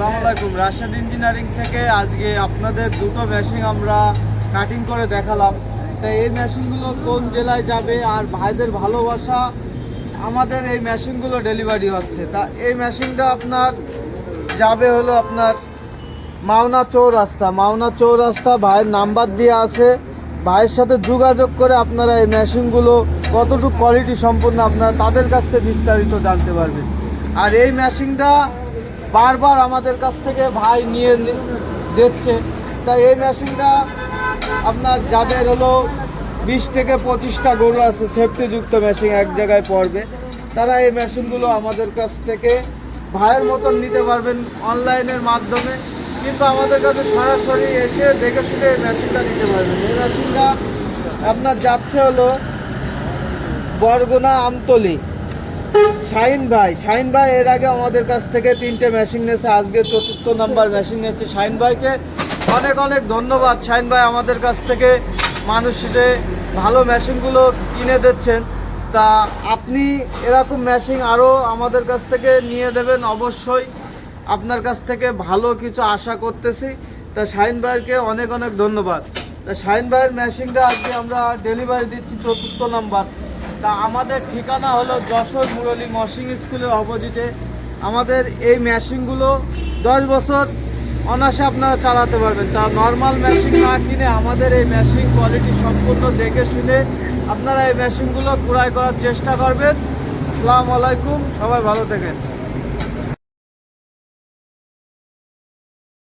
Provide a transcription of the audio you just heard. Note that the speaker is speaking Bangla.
আসসালামু আলাইকুম। রাশেদ ইঞ্জিনিয়ারিং থেকে আজকে আপনাদের দুটো মেশিন আমরা কাটিং করে দেখালাম। তা এই মেশিনগুলো কোন জেলায় যাবে আর ভাইদের ভালোবাসা? আমাদের এই মেশিনগুলো ডেলিভারি হচ্ছে। তা এই মেশিনটা আপনার যাবে হলো আপনার মাওনা চৌরাস্তা। মাওনা চৌরাস্তা ভাইয়ের নাম্বার দিয়ে আছে। ভাইয়ের সাথে যোগাযোগ করে আপনারা এই মেশিনগুলো কতটুকু কোয়ালিটি সম্পূর্ণ আপনারা তাদের কাছ থেকে বিস্তারিত জানতে পারবেন। আর এই মেশিনটা বারবার আমাদের কাছ থেকে ভাই নিয়ে দিচ্ছে। তাই এই মেশিনটা আপনার যাদের হলো বিশ থেকে পঁচিশটা গরু আছে, সেফটিযুক্ত মেশিন এক জায়গায় পড়বে। তারা এই মেশিনগুলো আমাদের কাছ থেকে ভাইয়ের মতন নিতে পারবেন অনলাইনের মাধ্যমে। কিন্তু আমাদের কাছে সরাসরি এসে দেখে শুনে এই মেশিনটা নিতে পারবেন। এই মেশিনটা আপনার যাচ্ছে হলো বরগুনা আমতলি। শাহিন ভাই শাহিন ভাই, এর আগে আমাদের কাছ থেকে তিনটে মেশিন নিয়েছে, আজকে চতুর্থ নাম্বার মেশিন নিয়েছে শাহিন ভাইকে। অনেক অনেক ধন্যবাদ শাহিন ভাই আমাদের কাছ থেকে মানুষে ভালো মেশিনগুলো কিনে দিচ্ছেন। তা আপনি এরকম মেশিন আরও আমাদের কাছ থেকে নিয়ে দেবেন অবশ্যই। আপনার কাছ থেকে ভালো কিছু আশা করতেছি। তা শাহিন ভাইকে অনেক অনেক ধন্যবাদ। তা শাহিন ভাইয়ের মেশিনটা আজকে আমরা ডেলিভারি দিচ্ছি চতুর্থ নাম্বার তা আমাদের ঠিকানা হলো যশোর মুরলী মশিং স্কুলের অপোজিটে আমাদের এই মেশিনগুলো দশ বছর অনাসে আপনারা চালাতে পারবেন। তা নর্মাল মেশিন না কিনে আমাদের এই মেশিন কোয়ালিটি সম্পূর্ণ দেখে শুনে আপনারা এই মেশিনগুলো ক্রয় করার চেষ্টা করবেন। আসসালামু আলাইকুম, সবাই ভালো থাকেন।